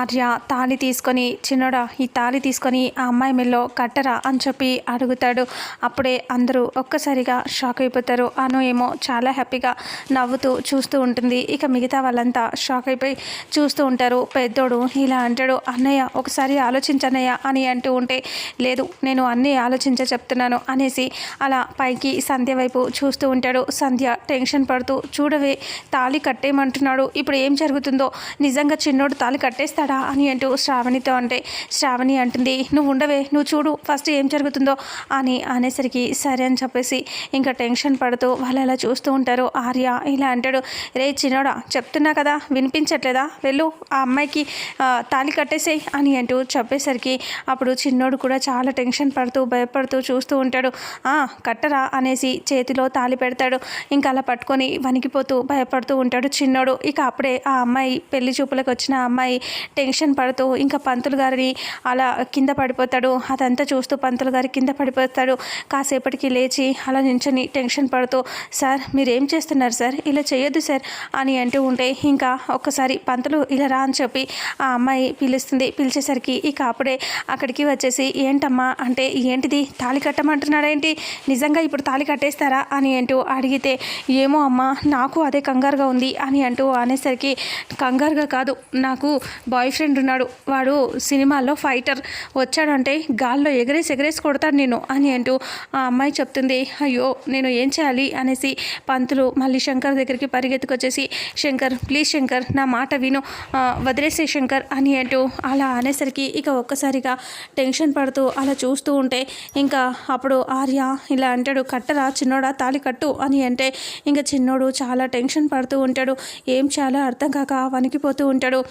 ఆర్య తాళి తీసుకొని చిన్నోడా ఈ తాళి తీసుకొని ఆ అమ్మాయి మెల్లో కట్టరా అని చెప్పి అడుగుతాడు. అప్పుడే అందరూ ఒక్కసారిగా షాక్ అయిపోతారు. అను ఏమో చాలా హ్యాపీగా నవ్వుతూ చూస్తూ ఉంటుంది. ఇక మిగతా వాళ్ళంతా షాక్ అయిపోయి చూస్తూ ఉంటారు. పెద్దోడు ఇలా అంటాడు అన్నయ్య ఒకసారి ఆలోచించన్నయ్య అని అంటూ ఉంటే లేదు నేను అన్నీ ఆలోచించ చెప్తున్నాను అనేసి అలా పైకి సంధ్య వైపు చూస్తూ ఉంటాడు. సంధ్య టెన్షన్ పడుతూ చూడవే తాళి కట్టేయమంటున్నాడు. ఇప్పుడు ఏం జరుగుతుందో? నిజంగా చిన్నోడు తాళి కట్టేస్తాడా? అని అంటూ శ్రావణితో అంటే శ్రావణి అంటుంది నువ్వు ఉండవే నువ్వు చూడు ఫస్ట్ ఏం జరుగుతుందో అని అనేసరికి సరే అని చెప్పేసి ఇంకా టెన్షన్ పడుతూ వాళ్ళు అలా చూస్తూ ఉంటారు. ఆర్య ఇలా అంటాడు రే చిన్నోడా చెప్తున్నా కదా వినిపించట్లేదా? వెళ్ళు ఆ అమ్మాయికి తాళి కట్టేసేయ్ అని అంటూ చెప్పేసరికి అప్పుడు చిన్నోడు కూడా చాలా టెన్షన్ పడుతూ భయపడుతూ చూస్తూ ఉంటాడు. "ఆ, కట్టరా అనేసి చేతిలో తాళి పెడతాడు. ఇంకా అలా పట్టుకొని వణికిపోతూ భయపడుతూ ఉంటాడు చిన్నోడు. ఇక అప్పుడే ఆ అమ్మాయి పెళ్ళి చూపులకు వచ్చిన అమ్మాయి టెన్షన్ పడుతూ ఇంకా పంతులు గారిని అలా కింద పడిపోతాడు. అదంతా చూస్తూ పంతులు గారి కింద పడిపోతాడు. కాసేపటికి లేచి అలా నించొని టెన్షన్ పడుతూ సార్ మీరు ఏం చేస్తున్నారు సార్? ఇలా చేయొద్దు సార్ అని అంటూ ఉంటే ఇంకా ఒక్కసారి పంతులు ఇలా రా అని చెప్పి ఆ అమ్మాయి పిలుస్తుంది. పిలిచేసరికి ఇక అప్పుడే అక్కడికి వచ్చేసి ఏంటమ్మా? అంటే ఏంటిది? తాళి కట్టమంటున్నాడేంటి? నిజంగా ఇప్పుడు తాళి కట్టేస్తారా? అని అంటూ అడిగితే ఏమో అమ్మా నాకు అదే కంగారుగా ఉంది అని అంటూ అనేసరికి కంగారుగా కాదు నాకు బాయ్ ఫ్రెండ్ ఉన్నాడు. వాడు సినిమాల్లో ఫైటర్ వచ్చాడంటే గాల్లో ఎగరేసి ఎగరేసి కొడతాడు నేను అని అంటూ ఆ అమ్మాయి చెప్తుంది. అయ్యో నేను ఏం చేయాలి అనేసి పంతులు మళ్ళీ శంకర్ దగ్గరికి పరిగెత్తుకొచ్చేసి శంకర్ ప్లీజ్ శంకర్ నా మాట విను. వదిలేసే శంకర్ అని అంటూ అలా అనేసరికి ఇక ఒక్కసారిగా టెన్షన్ పడుతూ అలా చూస్తూ ఉంటే ఇంకా అప్పుడు ఆర్య ఇలా అంటాడు కట్టరా చిన్నోడా తాలి కట్టు అని అంటే ఇంకా చిన్నోడు చాలా టెన్షన్ పడుతూ ఉంటాడు. ఏం చేయాలో అర్థం కాక వణికిపోతూ ఉంటాడు.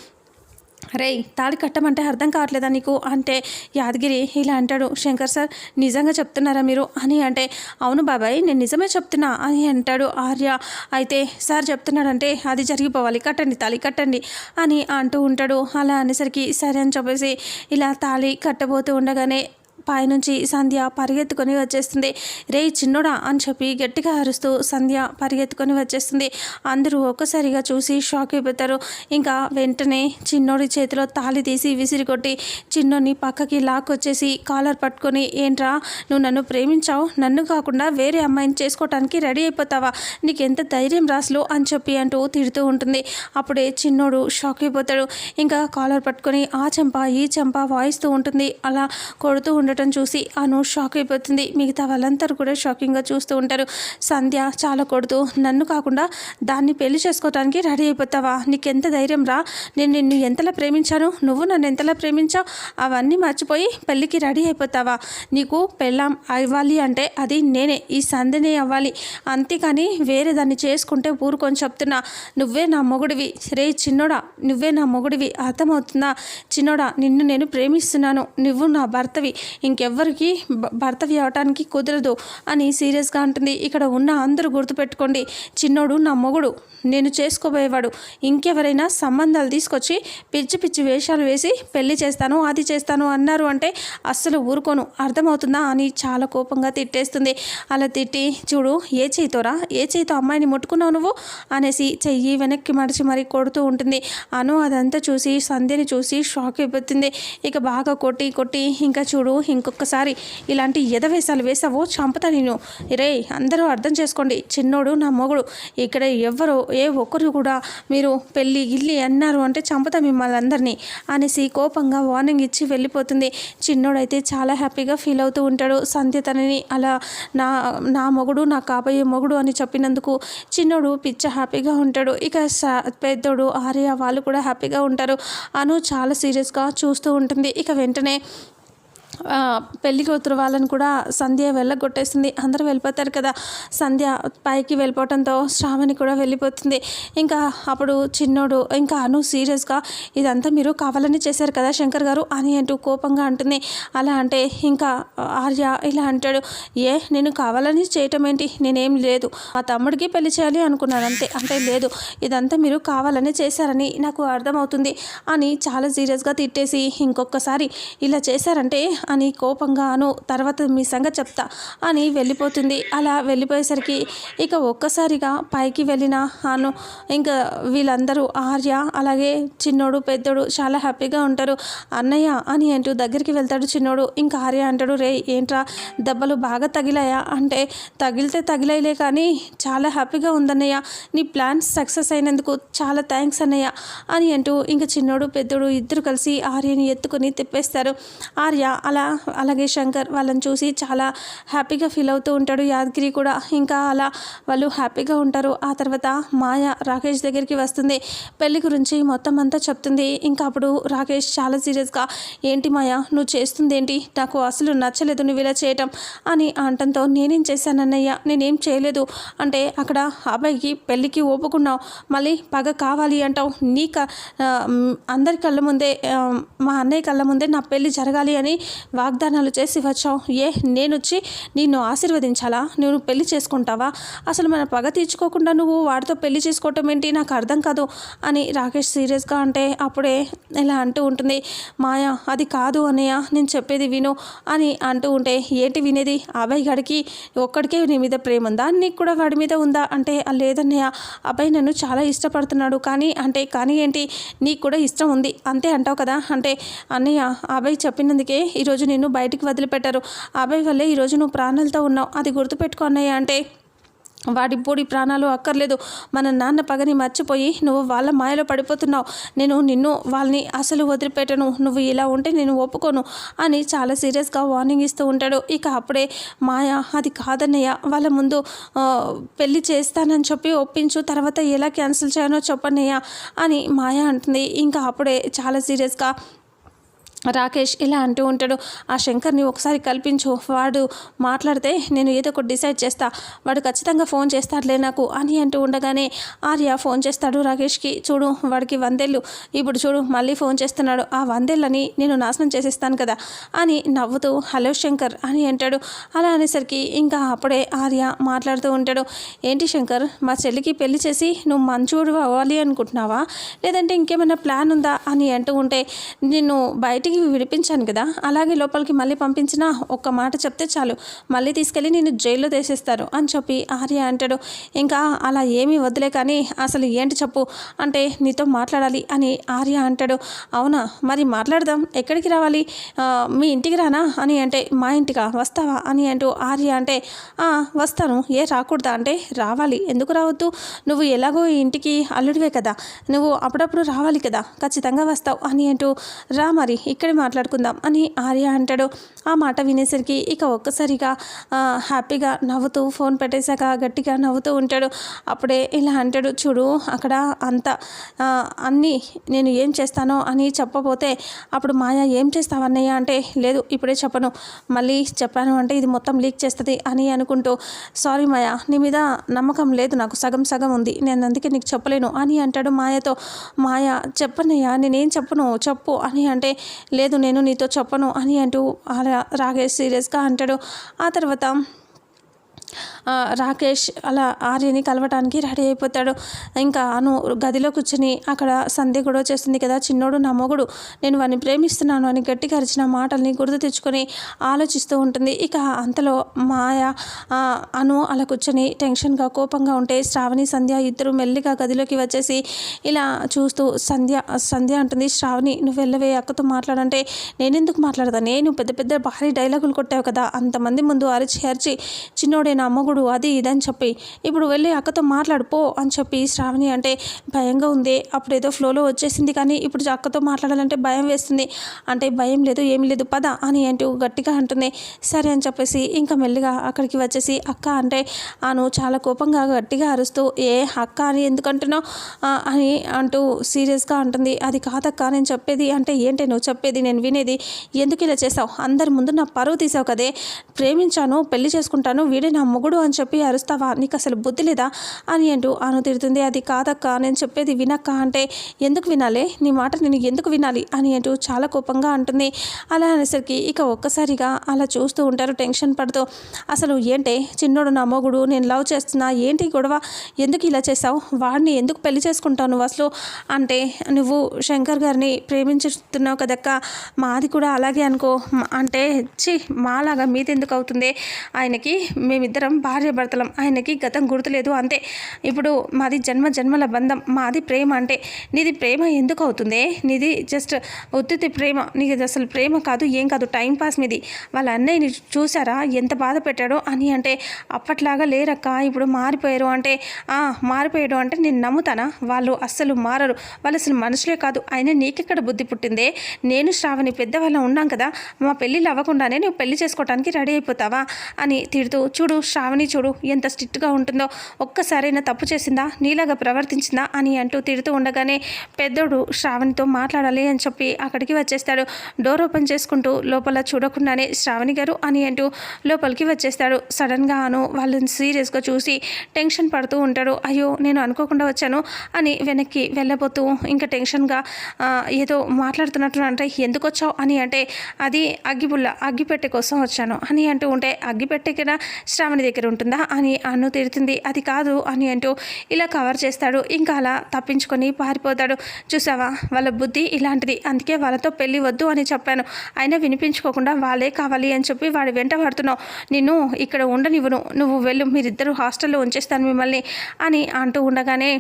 రేయ్ తాళి కట్టమంటే అర్థం కావట్లేదా నీకు? అంటే యాదగిరి ఇలా అంటాడు. శంకర్ సార్ నిజంగా చెప్తున్నారా మీరు? అని అంటే అవును బాబాయ్ నేను నిజమే చెప్తున్నా అని అంటాడు ఆర్య. అయితే సార్ చెప్తున్నాడంటే అది జరిగిపోవాలి కట్టండి తాళి కట్టండి అని అంటూ ఉంటాడు. అలా అనేసరికి సరే అని చెప్పేసి ఇలా తాళి కట్టబోతూ ఉండగానే పైనుంచి సంధ్య పరిగెత్తుకొని వచ్చేస్తుంది. రే చిన్నోడా అని చెప్పి గట్టిగా అరుస్తూ సంధ్య పరిగెత్తుకొని వచ్చేస్తుంది. అందరూ ఒక్కసారిగా చూసి షాక్ అయిపోతారు. ఇంకా వెంటనే చిన్నోడి చేతిలో తాళి తీసి విసిరి కొట్టి చిన్నోడిని పక్కకి లాక్కొచ్చేసి కాలర్ పట్టుకొని ఏంట్రా నువ్వు నన్ను ప్రేమించావు? నన్ను కాకుండా వేరే అమ్మాయిని చేసుకోవటానికి రెడీ అయిపోతావా? నీకు ఎంత ధైర్యం రాసులు అని చెప్పి అంటూ తిడుతూ ఉంటుంది. అప్పుడే చిన్నోడు షాక్ అయిపోతాడు. ఇంకా కాలర్ పట్టుకొని ఆ చెంప ఈ చెంప వాయిస్తూ ఉంటుంది. అలా కొడుతూ ఉండటం చూసి అను షాక్ అయిపోతుంది. మిగతా వాళ్ళందరూ కూడా షాకింగ్గా చూస్తూ ఉంటారు. సంధ్య చాలా కొడుతూ నన్ను కాకుండా దాన్ని పెళ్ళి చేసుకోవడానికి రెడీ అయిపోతావా? నీకెంత ధైర్యం రా. నేను నిన్ను ఎంతలా ప్రేమించాను? నువ్వు నన్ను ఎంతలా ప్రేమించావు? అవన్నీ మర్చిపోయి పెళ్ళికి రెడీ అయిపోతావా? నీకు పెళ్ళాం అవ్వాలి అంటే అది నేనే ఈ సంధ్యనే అవ్వాలి. అంతేకాని వేరే దాన్ని చేసుకుంటే ఊరుకొని చెప్తున్నా. నువ్వే నా మొగుడివి. రే చిన్నోడా నువ్వే నా మొగుడివి. అర్థమవుతుందా? చిన్నోడా నిన్ను నేను ప్రేమిస్తున్నాను. నువ్వు నా భర్తవి. ఇంకెవ్వరికి భర్తవి అవటానికి కుదరదు అని సీరియస్గా అంటుంది. ఇక్కడ ఉన్న అందరూ గుర్తుపెట్టుకోండి. చిన్నోడు నా మొగుడు. నేను చేసుకోబోయేవాడు. ఇంకెవరైనా సంబంధాలు తీసుకొచ్చి పిచ్చి పిచ్చి వేషాలు వేసి పెళ్ళి చేస్తాను అది చేస్తాను అన్నారు అంటే అస్సలు ఊరుకోను. అర్థమవుతుందా అని చాలా కోపంగా తిట్టేస్తుంది. అలా తిట్టి చూడు ఏ చేయితోరా? ఏ చేయితో అమ్మాయిని ముట్టుకున్నావు నువ్వు? అనేసి చెయ్యి వెనక్కి మడిచి మరీ కొడుతూ ఉంటుంది. అను అదంతా చూసి సంధ్యని చూసి షాక్ అయిపోతుంది. ఇక బాగా కొట్టి కొట్టి ఇంకా చూడు ఇంకొకసారి ఇలాంటి ఎదవేశాలు వేసావో చంపుతా నేను. రే అందరూ అర్థం చేసుకోండి. చిన్నోడు నా మొగుడు. ఇక్కడ ఎవ్వరో ఏ ఒక్కరు కూడా మీరు పెళ్ళి గిల్లి అన్నారు అంటే చంపుతా మిమ్మల్ని అందరినీ అనేసి కోపంగా వార్నింగ్ ఇచ్చి వెళ్ళిపోతుంది. చిన్నోడైతే చాలా హ్యాపీగా ఫీల్ అవుతూ ఉంటాడు. సంధ్య తనని అలా నా నా మొగుడు నా కాబోయే మొగుడు అని చెప్పినందుకు చిన్నోడు పిచ్చ హ్యాపీగా ఉంటాడు. ఇక పెద్దోడు ఆర్య వాళ్ళు కూడా హ్యాపీగా ఉంటారు. అను చాలా సీరియస్గా చూస్తూ ఉంటుంది. ఇక వెంటనే పెళ్ళి కూతురు వాళ్ళని కూడా సంధ్య వెళ్ళగొట్టేస్తుంది అందరూ వెళ్ళిపోతారు కదా. సంధ్య పైకి వెళ్ళిపోవడంతో శ్రావణి కూడా వెళ్ళిపోతుంది. ఇంకా అప్పుడు చిన్నోడు ఇంకా అను సీరియస్గా ఇదంతా మీరు కావాలని చేశారు కదా శంకర్ గారు అని అంటూ కోపంగా అంటుంది. అలా అంటే ఇంకా ఆర్య ఇలా అంటాడు ఏ నేను కావాలని చేయటం ఏంటి? నేనేం లేదు. మా తమ్ముడికి పెళ్ళి చేయాలి అనుకున్నాను అంతే. అంటే లేదు. ఇదంతా మీరు కావాలని చేశారని నాకు అర్థమవుతుంది అని చాలా సీరియస్గా తిట్టేసి ఇంకొకసారి ఇలా చేశారంటే అని కోపంగాను తర్వాత మీ సంగతి చెప్తా అని వెళ్ళిపోతుంది. అలా వెళ్ళిపోయేసరికి ఇక ఒక్కసారిగా పైకి వెళ్ళిన అను ఇంకా వీళ్ళందరూ ఆర్య అలాగే చిన్నోడు పెద్దోడు చాలా హ్యాపీగా ఉంటారు. అన్నయ్య అని అంటూ దగ్గరికి వెళ్తాడు చిన్నోడు. ఇంకా ఆర్య అంటాడు రే ఏంట్రా దెబ్బలు బాగా తగిలాయా? అంటే తగిలితే తగిలేలే కానీ చాలా హ్యాపీగా ఉందన్నయ్య. నీ ప్లాన్స్ సక్సెస్ అయినందుకు చాలా థ్యాంక్స్ అన్నయ్య అని అంటూ ఇంకా చిన్నోడు పెద్దోడు ఇద్దరు కలిసి ఆర్యని ఎత్తుకొని తిప్పేస్తారు. ఆర్య అలా అలాగే శంకర్ వాళ్ళని చూసి చాలా హ్యాపీగా ఫీల్ అవుతూ ఉంటాడు. యాదగిరి కూడా ఇంకా అలా వాళ్ళు హ్యాపీగా ఉంటారు. ఆ తర్వాత మాయ రాకేష్ దగ్గరికి వస్తుంది. పెళ్ళి గురించి మొత్తం అంతా చెప్తుంది. ఇంకా అప్పుడు రాకేష్ చాలా సీరియస్గా ఏంటి మాయ నువ్వు చేస్తుంది ఏంటి నాకు అసలు నచ్చలేదు నువ్వు ఇలా చేయటం అని అంటంతో నేనేం చేశానన్నయ్య నేనేం చేయలేదు. అంటే అక్కడ అబ్బాయికి పెళ్ళికి ఒప్పుకున్నావు. మళ్ళీ పగ కావాలి అంటావు. నీ క అందరి కళ్ళ ముందే మా అన్నయ్య కళ్ళ ముందే నా పెళ్ళి జరగాలి అని వాగ్దానాలు చేసి వచ్చావు. ఏ నేను వచ్చి నిన్ను ఆశీర్వదించాలా? నువ్వు పెళ్ళి చేసుకుంటావా? అసలు మన పగ తీర్చుకోకుండా నువ్వు వాడితో పెళ్ళి చేసుకోవటం ఏంటి? నాకు అర్థం కాదు అని రాకేష్ సీరియస్గా అంటే అప్పుడే ఇలా అంటూ ఉంటుంది. మాయ అది కాదు అనయ్య నేను చెప్పేది విను అని అంటూ ఉంటే ఏంటి వినేది? అబ్బాయి గడికి ఒక్కడికే నీ మీద ప్రేమ ఉందా? నీకు కూడా వాడి మీద ఉందా? అంటే లేదన్నయ్య అబ్బాయి నన్ను చాలా ఇష్టపడుతున్నాడు. కానీ అంటే కానీ ఏంటి? నీకు కూడా ఇష్టం ఉంది. అంతే అంటావు కదా? అంటే అన్నయ్య అబ్బాయి చెప్పినందుకే ఈరోజు నిన్ను బయటికి వదిలిపెట్టారు. అభయ్ వల్లే ఈరోజు నువ్వు ప్రాణాలతో ఉన్నావు. అది గుర్తుపెట్టుకో అన్నయ్య. అంటే వాడి పొడి ప్రాణాలు అక్కర్లేదు. మన నాన్న పగని మర్చిపోయి నువ్వు వాళ్ళ మాయలో పడిపోతున్నావు. నేను నిన్ను వాళ్ళని అసలు వదిలిపెట్టను. నువ్వు ఇలా ఉంటే నేను ఒప్పుకోను అని చాలా సీరియస్గా వార్నింగ్ ఇస్తూ ఉంటాడు. ఇక అప్పుడే మాయ అది కాదన్నయ్య వాళ్ళ ముందు పెళ్ళి చేస్తానని చెప్పి ఒప్పించు తర్వాత ఎలా క్యాన్సిల్ చేయనో చెప్పన్నయ్య అని మాయ అంటుంది. ఇంకా అప్పుడే చాలా సీరియస్గా రాకేష్ ఇలా అంటూ ఉంటాడు ఆ శంకర్ని ఒకసారి కల్పించు వాడు మాట్లాడితే నేను ఏదో ఒకటి డిసైడ్ చేస్తా వాడు ఖచ్చితంగా ఫోన్ చేస్తాడులే నాకు అని అంటూ ఉండగానే ఆర్య ఫోన్ చేస్తాడు రాకేష్కి చూడు వాడికి వందేళ్ళు ఇప్పుడు చూడు మళ్ళీ ఫోన్ చేస్తున్నాడు ఆ వందేళ్ళని నేను నాశనం చేసేస్తాను కదా అని నవ్వుతూ హలో శంకర్ అని అంటాడు. అలా అనేసరికి ఇంకా అప్పుడే ఆర్య మాట్లాడుతూ ఉంటాడు ఏంటి శంకర్ మా చెల్లికి పెళ్ళి చేసి నువ్వు మంచోడు అవ్వాలి అనుకుంటున్నావా? లేదంటే ఇంకేమైనా ప్లాన్ ఉందా? అని అంటూ ఉంటే నిన్ను బయటికి విడిపించాను కదా అలాగే లోపలికి మళ్ళీ పంపించినా ఒక్క మాట చెప్తే చాలు. మళ్ళీ తీసుకెళ్ళి నేను జైల్లో తీసేస్తారు అని చెప్పి ఆర్య అంటాడు. ఇంకా అలా ఏమీ వద్దులే కానీ అసలు ఏంటి చెప్పు? అంటే నీతో మాట్లాడాలి అని ఆర్య అంటాడు. అవునా? మరి మాట్లాడదాం. ఎక్కడికి రావాలి? మీ ఇంటికి రానా? అని అంటే మా ఇంటికా? వస్తావా? అని అంటూ ఆర్య అంటే వస్తాను. ఏ రాకూడదా? అంటే రావాలి. ఎందుకు రావద్దు? నువ్వు ఎలాగో ఈ ఇంటికి అల్లుడివే కదా. నువ్వు అప్పుడప్పుడు రావాలి కదా. ఖచ్చితంగా వస్తావు అని అంటూ రా మరి ఇక్కడే మాట్లాడుకుందాం అని ఆర్య అంటాడు. ఆ మాట వినేసరికి ఇక ఒక్కసారిగా హ్యాపీగా నవ్వుతూ ఫోన్ పెట్టేశాక గట్టిగా నవ్వుతూ ఉంటాడు. అప్పుడే ఇలా అంటాడు చూడు అక్కడ అంత అన్నీ నేను ఏం చేస్తానో అని చెప్పబోతే అప్పుడు మాయ ఏం చేస్తావన్నయ్య అంటే లేదు ఇప్పుడే చెప్పను. మళ్ళీ చెప్పాను అంటే ఇది మొత్తం లీక్ చేస్తుంది అని అనుకుంటూ సారీ మాయ నీ మీద నమ్మకం లేదు నాకు సగం సగం ఉంది. నేను అందుకే నీకు చెప్పలేను అని అంటాడు మాయతో. మాయ చెప్పనయ్యా నేనేం చెప్పను? చెప్పు అని అంటే లేదు నేను నీతో చెప్పను అని అంటూ రాగేష్ సీరియస్గా అంటాడు. ఆ తర్వాత రాకేష్ అలా ఆర్యని కలవటానికి రెడీ అయిపోతాడు. ఇంకా అను గదిలో కూర్చుని అక్కడ సంధ్య గొడవ చేస్తుంది కదా చిన్నోడు నా మొగుడు నేను వాడిని ప్రేమిస్తున్నాను అని గట్టిగా అరిచిన మాటల్ని గుర్తు తెచ్చుకొని ఆలోచిస్తూ ఉంటుంది. ఇక అంతలో మాయ అను అలా కూర్చొని టెన్షన్గా కోపంగా ఉంటే శ్రావణి సంధ్య ఇద్దరు మెల్లిగా గదిలోకి వచ్చేసి ఇలా చూస్తూ సంధ్య సంధ్య అంటుంది శ్రావణి నువ్వు వెళ్ళవే అక్కతో మాట్లాడంటే నేనెందుకు మాట్లాడదా నేను పెద్ద పెద్ద భారీ డైలాగులు కొట్టావు కదా అంతమంది ముందు అరిచి అరిచి చిన్నోడే నా మొగుడు అది ఇదని చెప్పి. ఇప్పుడు వెళ్ళి అక్కతో మాట్లాడుపో అని చెప్పి శ్రావణి అంటే భయంగా ఉంది. అప్పుడు ఏదో ఫ్లోలో వచ్చేసింది కానీ ఇప్పుడు అక్కతో మాట్లాడాలంటే భయం వేస్తుంది. అంటే భయం లేదు ఏమీ లేదు పద అని అంటూ గట్టిగా అంటుంది. సరే అని చెప్పేసి ఇంకా మెల్లిగా అక్కడికి వచ్చేసి అక్క అంటే ఆను చాలా కోపంగా గట్టిగా అరుస్తూ ఏ అక్క అని ఎందుకంటున్నావు? అని అంటూ సీరియస్గా అంటుంది. అది కాదక్క నేను చెప్పేది అంటే ఏంటి? నువ్వు చెప్పేది నేను వినేది ఎందుకు ఇలా చేసావు? అందరి ముందు నా పరువు తీసావు కదే. ప్రేమించాను పెళ్ళి చేసుకుంటాను వీడే నా మొగుడు అని చెప్పి అరుస్తావా? నీకు అసలు బుద్ధి లేదా? అని అంటూ అను తిడుతుంది. అది కాదక్క నేను చెప్పేది వినక్క అంటే ఎందుకు వినాలే? నీ మాట నేను ఎందుకు వినాలి? అని అంటూ చాలా కోపంగా అంటుంది. అలా అనేసరికి ఇక ఒక్కసారిగా అలా చూస్తూ ఉంటారు టెన్షన్ పడుతూ. అసలు ఏంటే? చిన్నోడు నా మొగుడు నేను లవ్ చేస్తున్నా ఏంటి గొడవ? ఎందుకు ఇలా చేసావు వాడిని ఎందుకు పెళ్ళి చేసుకుంటావు నువ్వు అసలు? అంటే నువ్వు శంకర్ గారిని ప్రేమించుతున్నావు కదక్క? మాది కూడా అలాగే అనుకో. అంటే చి మాలాగా మీది ఎందుకు అవుతుంది? ఆయనకి మేమిద్దరం భార్యభర్తలం. ఆయనకి గతం గుర్తులేదు. అంతే. ఇప్పుడు మాది జన్మ జన్మల బంధం. మాది ప్రేమ అంటే నీది ప్రేమ ఎందుకు అవుతుంది? నీది జస్ట్ ఉత్తితి ప్రేమ. నీకు అసలు ప్రేమ కాదు ఏం కాదు టైం పాస్ మీది. వాళ్ళ అన్నయ్యని చూసారా ఎంత బాధ పెట్టాడో అని అంటే అప్పట్లాగా లేరక్క ఇప్పుడు మారిపోయారు అంటే మారిపోయాడు అంటే నేను నమ్ముతానా? వాళ్ళు అస్సలు మారరు. వాళ్ళు అసలు మనుషులే కాదు. అయినా నీకెక్కడ బుద్ధి పుట్టిందే? నేను శ్రావణి పెద్దవాళ్ళం ఉన్నాం కదా. మా పెళ్ళిళ్ళు అవ్వకుండానే నువ్వు పెళ్ళి చేసుకోవడానికి రెడీ అయిపోతావా? అని తిడుతూ చూడు శ్రావణి చూడు ఎంత స్ట్రిక్ట్గా ఉంటుందో ఒక్కసారైనా తప్పు చేసిందా నీలాగా ప్రవర్తించిందా అని అంటూ తిడుతూ ఉండగానే పెద్దోడు శ్రావణితో మాట్లాడాలి అని చెప్పి అక్కడికి వచ్చేస్తాడు. డోర్ ఓపెన్ చేసుకుంటూ లోపల చూడకుండానే శ్రావణి గారు అని అంటూ లోపలికి వచ్చేస్తాడు. సడన్గా అను వాళ్ళని సీరియస్గా చూసి టెన్షన్ పడుతూ ఉంటాడు. అయ్యో నేను అనుకోకుండా వచ్చాను అని వెనక్కి వెళ్ళబోతూ ఇంకా టెన్షన్గా ఏదో మాట్లాడుతున్నట్టు అంటే ఎందుకు వచ్చావు? అని అంటే అది అగ్గిపుల్ల అగ్గిపెట్టె కోసం వచ్చాను అని అంటూ ఉంటే అగ్గిపెట్టె కదా శ్రావణి దగ్గర ఉంటుందా అని అన్ను తిడుతుంది. అది కాదు అని అంటూ ఇలా కవర్ చేస్తాడు. ఇంకా అలా తప్పించుకొని పారిపోతాడు. చూసావా? వాళ్ళ బుద్ధి ఇలాంటిది. అందుకే వాళ్ళతో పెళ్ళి వద్దు అని చెప్పాను. అయినా వినిపించుకోకుండా వాళ్ళే కావాలి అని చెప్పి వాడి వెంట పడుతున్నావు. నిన్ను ఇక్కడ ఉండనివ్వను. నువ్వు వెళ్ళు. మీరిద్దరూ హాస్టల్లో ఉంచేస్తాను మిమ్మల్ని అని అంటూ ఉండగానే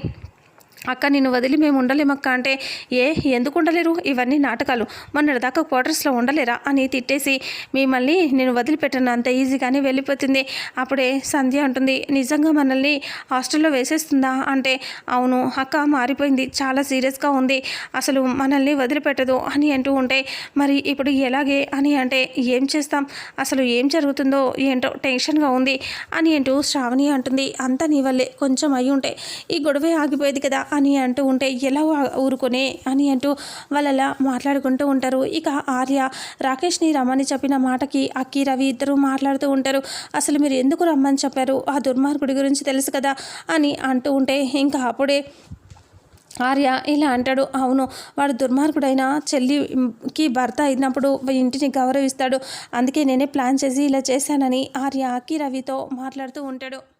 అక్క నిన్ను వదిలి మేము ఉండలేమక్క అంటే ఏ ఎందుకు ఉండలేరు? ఇవన్నీ నాటకాలు. మొన్నటిదాకా క్వార్టర్స్లో ఉండలేరా? అని తిట్టేసి మిమ్మల్ని నేను వదిలిపెట్టను. అంత ఈజీగానే వెళ్ళిపోతుంది. అప్పుడే సంధ్య అంటుంది నిజంగా మనల్ని హాస్టల్లో వేసేస్తుందా? అంటే అవును అక్క మారిపోయింది. చాలా సీరియస్గా ఉంది. అసలు మనల్ని వదిలిపెట్టదు అని అంటూ ఉంటే మరి ఇప్పుడు ఎలాగే? అని అంటే ఏం చేస్తాం? అసలు ఏం జరుగుతుందో ఏంటో టెన్షన్గా ఉంది అని అంటూ శ్రావణి అంటుంది అంతా నీ వల్లే. కొంచెం అయి ఉంటే ఈ గొడవే ఆగిపోయేది కదా అని అంటూ ఉంటే ఎలా ఊరుకునే అని అంటూ వాళ్ళలా మాట్లాడుకుంటూ ఉంటారు. ఇక ఆర్య రాకేష్ని రమ్మని చెప్పిన మాటకి అక్కి రవి ఇద్దరు మాట్లాడుతూ ఉంటారు. అసలు మీరు ఎందుకు రమ్మని చెప్పారు? ఆ దుర్మార్గుడి గురించి తెలుసు కదా అని అంటూ ఉంటే ఇంకా అప్పుడే ఆర్య ఇలా అంటాడు. అవును వాడు దుర్మార్గుడైన చెల్లికి భర్త అయినప్పుడు ఇంటిని గౌరవిస్తాడు. అందుకే నేనే ప్లాన్ చేసి ఇలా చేశానని ఆర్య అక్కి రవితో మాట్లాడుతూ ఉంటాడు.